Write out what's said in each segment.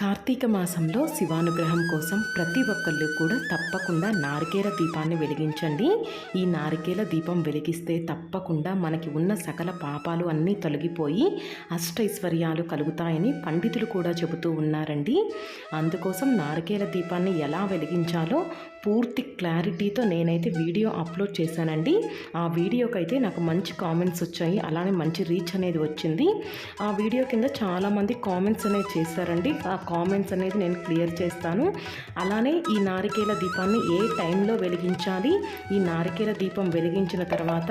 కార్తీక మాసంలో శివానుగ్రహం కోసం ప్రతి ఒక్కళ్ళు కూడా తప్పకుండా నారికేల దీపాన్ని వెలిగించండి. ఈ నారికేల దీపం వెలిగిస్తే తప్పకుండా మనకి ఉన్న సకల పాపాలు అన్నీ తొలగిపోయి అష్టైశ్వర్యాలు కలుగుతాయని పండితులు కూడా చెబుతూ ఉన్నారండి. అందుకోసం నారికేల దీపాన్ని ఎలా వెలిగించాలో పూర్తి క్లారిటీతో నేనైతే వీడియో అప్లోడ్ చేశానండి. ఆ వీడియోకి అయితే నాకు మంచి కామెంట్స్ వచ్చాయి. అలానే మంచి రీచ్ అనేది వచ్చింది. ఆ వీడియో కింద చాలామంది కామెంట్స్ అనేది చేశారండి. కామెంట్స్ అనేది నేను క్లియర్ చేస్తాను. అలానే ఈ నారికేల దీపాన్ని ఏ టైంలో వెలిగించాలి? ఈ నారికేల దీపం వెలిగించిన తర్వాత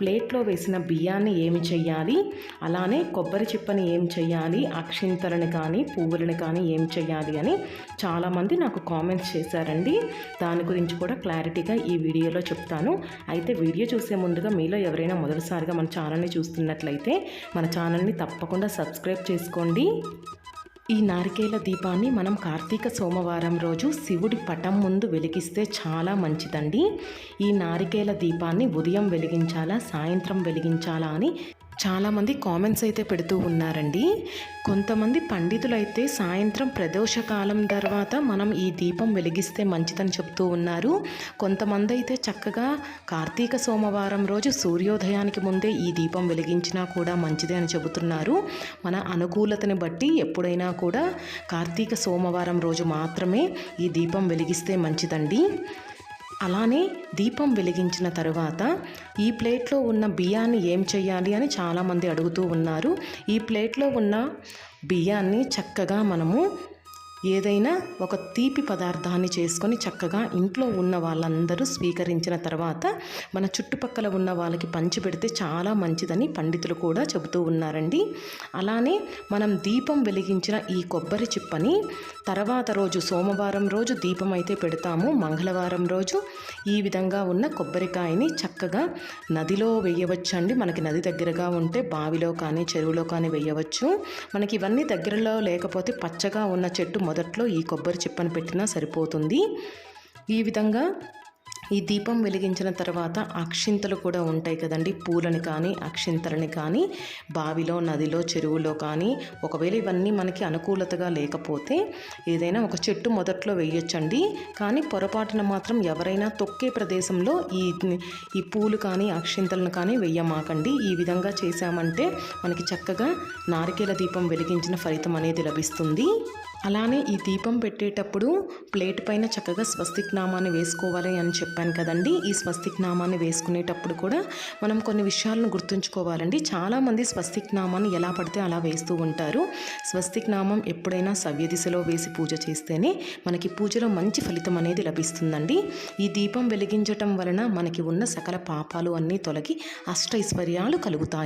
ప్లేట్లో వేసిన బియ్యాన్ని ఏమి చెయ్యాలి? అలానే కొబ్బరి చిప్పని ఏం చెయ్యాలి? అక్షింతలను కానీ పువ్వులను కానీ ఏం చెయ్యాలి అని చాలామంది నాకు కామెంట్స్ చేశారండి. దాని గురించి కూడా క్లారిటీగా ఈ వీడియోలో చెప్తాను. అయితే వీడియో చూసే ముందుగా మీలో ఎవరైనా మొదటిసారిగా మన ఛానల్ని చూస్తున్నట్లయితే మన ఛానల్ని తప్పకుండా సబ్స్క్రైబ్ చేసుకోండి. ఈ నారికేల దీపాన్ని మనం కార్తీక సోమవారం రోజు శివుడి పటం ముందు వెలిగిస్తే చాలా మంచిదండి. ఈ నారికేల దీపాన్ని ఉదయం వెలిగించాలా సాయంత్రం వెలిగించాలా అని చాలామంది కామెంట్స్ అయితే పెడుతూ ఉన్నారండి. కొంతమంది పండితులు అయితే సాయంత్రం ప్రదోషకాలం తర్వాత మనం ఈ దీపం వెలిగిస్తే మంచిదని చెప్తూ ఉన్నారు. కొంతమంది అయితే చక్కగా కార్తీక సోమవారం రోజు సూర్యోదయానికి ముందే ఈ దీపం వెలిగించినా కూడా మంచిదే అని చెబుతున్నారు. మన అనుకూలతని బట్టి ఎప్పుడైనా కూడా కార్తీక సోమవారం రోజు మాత్రమే ఈ దీపం వెలిగిస్తే మంచిదండి. అలానే దీపం వెలిగించిన తరువాత ఈ ప్లేట్లో ఉన్న బియ్యాన్ని ఏం చేయాలి అని చాలామంది అడుగుతూ ఉన్నారు. ఈ ప్లేట్లో ఉన్న బియ్యాన్ని చక్కగా మనము ఏదైనా ఒక తీపి పదార్థాన్ని చేసుకొని చక్కగా ఇంట్లో ఉన్న వాళ్ళందరూ స్వీకరించిన తర్వాత మన చుట్టుపక్కల ఉన్న వాళ్ళకి పంచిపెడితే చాలా మంచిదని పండితులు కూడా చెబుతూ ఉన్నారండి. అలానే మనం దీపం వెలిగించిన ఈ కొబ్బరి చిప్పని తర్వాత రోజు సోమవారం రోజు దీపం అయితే పెడతాము. మంగళవారం రోజు ఈ విధంగా ఉన్న కొబ్బరికాయని చక్కగా నదిలో వేయవచ్చండి. మనకి నది దగ్గరగా ఉంటే బావిలో కానీ చెరువులో కానీ వేయవచ్చు. మనకి ఇవన్నీ దగ్గరలో లేకపోతే పచ్చగా ఉన్న చెట్టు మొదట్లో ఈ కొబ్బరి చిప్పను పెట్టినా సరిపోతుంది. ఈ విధంగా ఈ దీపం వెలిగించిన తర్వాత అక్షింతలు కూడా ఉంటాయి కదండి. పూలని కానీ అక్షింతలని కానీ బావిలో నదిలో చెరువులో కానీ. ఒకవేళ ఇవన్నీ మనకి అనుకూలతగా లేకపోతే ఏదైనా ఒక చెట్టు మొదట్లో వేయొచ్చండి. కానీ పొరపాటున మాత్రం ఎవరైనా తొక్కే ప్రదేశంలో ఈ ఈ పూలు కానీ అక్షింతలను కానీ వెయ్యమాకండి ఈ విధంగా చేశామంటే మనకి చక్కగా నారికేల దీపం వెలిగించిన ఫలితం అనేది లభిస్తుంది. అలానే ఈ దీపం పెట్టేటప్పుడు ప్లేట్ పైన చక్కగా స్వస్తిక్ నామాన్ని వేసుకోవాలి అని చెప్పాను కదండి. ఈ స్వస్తిక్ నామాన్ని వేసుకునేటప్పుడు కూడా మనం కొన్ని విషయాలను గుర్తుంచుకోవాలండి. చాలామంది స్వస్తిక్ నామాన్ని ఎలా పడితే అలా వేస్తూ ఉంటారు. స్వస్తిక్ నామం ఎప్పుడైనా సవ్య దిశలో వేసి పూజ చేస్తేనే మనకి పూజలో మంచి ఫలితం అనేది లభిస్తుందండి. ఈ దీపం వెలిగించటం వలన మనకి ఉన్న సకల పాపాలు అన్నీ తొలగి అష్టైశ్వర్యాలు కలుగుతాయి.